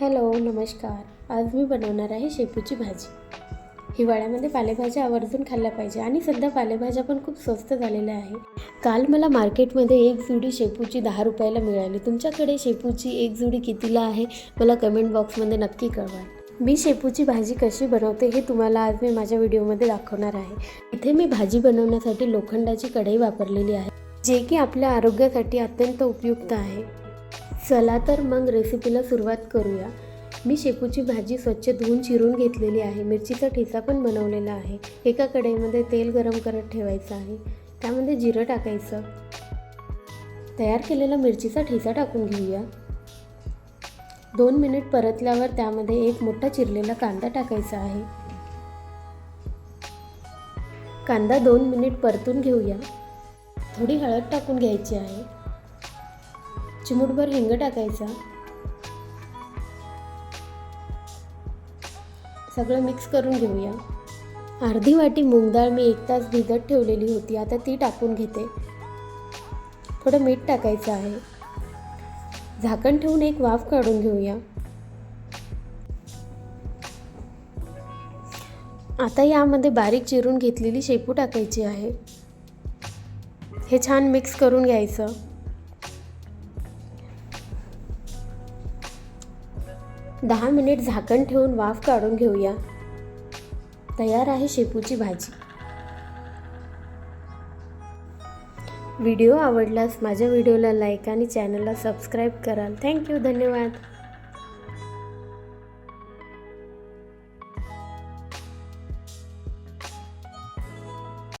Hello नमस्कार. आज मी बनवणार आहे शेपूची भाजी. हिवाळ्यामध्ये पालेभाज्या आवर्जून खाल्ल्या पाहिजे आणि सध्या पालेभाज्या पण खूप स्वस्त झालेल्या आहे काल मला मार्केटमध्ये एक जुडी शेपूची दहा रुपयाला मिळाली. तुमच्याकडे शेपूची एक जुडी कितीला आहे? मला कमेंट बॉक्समध्ये नक्की कळवा. मी शेपूची भाजी कशी बनवते हे तुम्हाला आज मी माझ्या व्हिडिओमध्ये दाखवणार आहे. इथे मी भाजी बनवण्यासाठी लोखंडाची कढई वापरलेली आहे जे की आपल्या आरोग्यासाठी अत्यंत उपयुक्त आहे. चला तर मग रेसिपीला सुरुवात करूया. मी शेपूची भाजी स्वच्छ धुवून चिरून घेतलेली आहे. मिरचीचा ठेचा पण बनवलेला आहे. एका कढईमध्ये तेल गरम करत ठेवायचं आहे. त्यामध्ये जिरं टाकायचं. तयार केलेला मिरचीचा ठेचा टाकून घेऊया. दोन मिनिट परतल्यावर त्यामध्ये एक मोठा चिरलेला कांदा टाकायचा आहे. कांदा दोन मिनिट परतून घेऊया. थोडी हळद टाकून घ्यायची आहे. चिमूटभर हिंग टाकायचा. सगळं मिक्स करून घेऊया. अर्धी वाटी मूगडाळ मी एक तास भिजत ठेवलेली होती आता ती टाकून घेते. थोडं मीठ टाकायचं आहे. झाकण ठेवून एक वाफ काढून घेऊया. आता यामध्ये बारीक चिरून घेतलेली शेपू टाकायची आहे. हे छान मिक्स करून घ्यायचं. दहा मिनिट झाकण ठेवून वाफ काढून घेऊया. तयार आहे शेपूची भाजी. व्हिडिओ आवडल्यास माझ्या व्हिडिओला लाईक आणि चॅनलला सबस्क्राईब कराल. थँक्यू धन्यवाद.